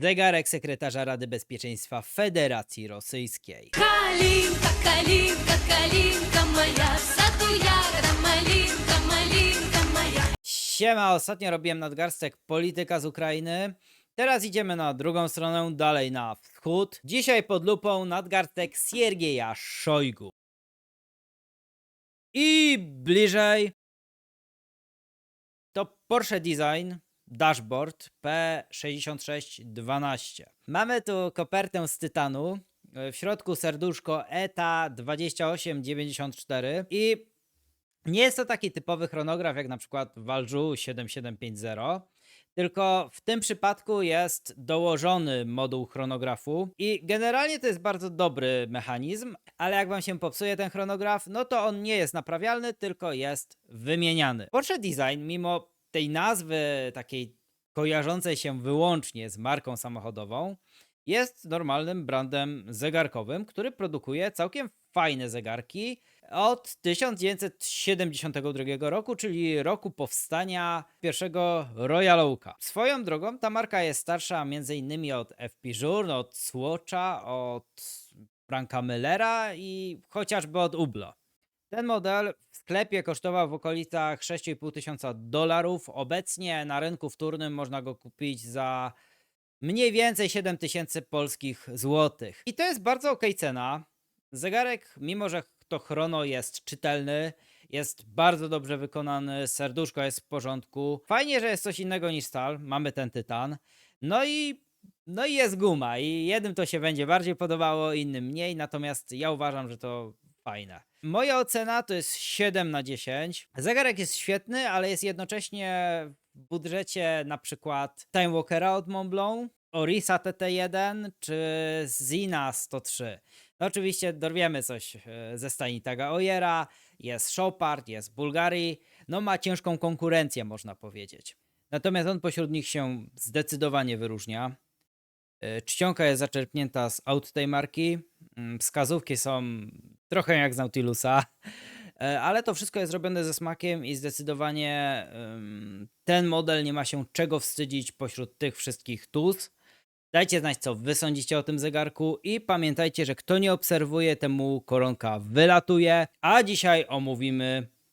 Zegarek sekretarza Rady Bezpieczeństwa Federacji Rosyjskiej. Kalinka, kalinka, kalinka moja, sadu jara, malinka, malinka moja. Siema, ostatnio robiłem nadgarstek polityka z Ukrainy. Teraz idziemy na drugą stronę, dalej na wschód. Dzisiaj pod lupą nadgarstek Siergieja Szojgu. I bliżej to Porsche Design, Dashboard P6612. Mamy tu kopertę z tytanu. W środku serduszko E ETA 2894 i nie jest to taki typowy chronograf jak na przykład Valjoux 7750, tylko w tym przypadku jest dołożony moduł chronografu i generalnie to jest bardzo dobry mechanizm, ale jak wam się popsuje ten chronograf, no to on nie jest naprawialny, tylko jest wymieniany. Porsche Design, mimo tej nazwy takiej kojarzącej się wyłącznie z marką samochodową, jest normalnym brandem zegarkowym, który produkuje całkiem fajne zegarki od 1972 roku, czyli roku powstania pierwszego Royal Oaka. Swoją drogą ta marka jest starsza m.in. od FP Journe, od Swatcha, od Franka Millera i chociażby od Ublo. Ten model w sklepie kosztował w okolicach 6,5 tysiąca dolarów. Obecnie na rynku wtórnym można go kupić za mniej więcej 7 tysięcy polskich złotych. I to jest bardzo okej cena. Zegarek, mimo że to chrono jest czytelny, jest bardzo dobrze wykonany, serduszko jest w porządku. Fajnie, że jest coś innego niż stal, mamy ten tytan. No i no i jest guma i jednym to się będzie bardziej podobało, innym mniej, natomiast ja uważam, że to fajne. Moja ocena to jest 7 na 10. Zegarek jest świetny, ale jest jednocześnie w budżecie na przykład Time Walkera od Montblanc, Orisa TT1 czy Zina 103. No oczywiście dorwiemy coś e, ze stani Taga Ojera, jest Chopard, jest Bulgari, no ma ciężką konkurencję można powiedzieć. Natomiast on pośród nich się zdecydowanie wyróżnia. E, Czcionka jest zaczerpnięta z aut tej marki. Mm, Wskazówki są trochę jak z Nautilusa, e, ale to wszystko jest robione ze smakiem i zdecydowanie ten model nie ma się czego wstydzić pośród tych wszystkich TUS. Dajcie znać, co wy sądzicie o tym zegarku i pamiętajcie, że kto nie obserwuje, temu koronka wylatuje. A dzisiaj omówimy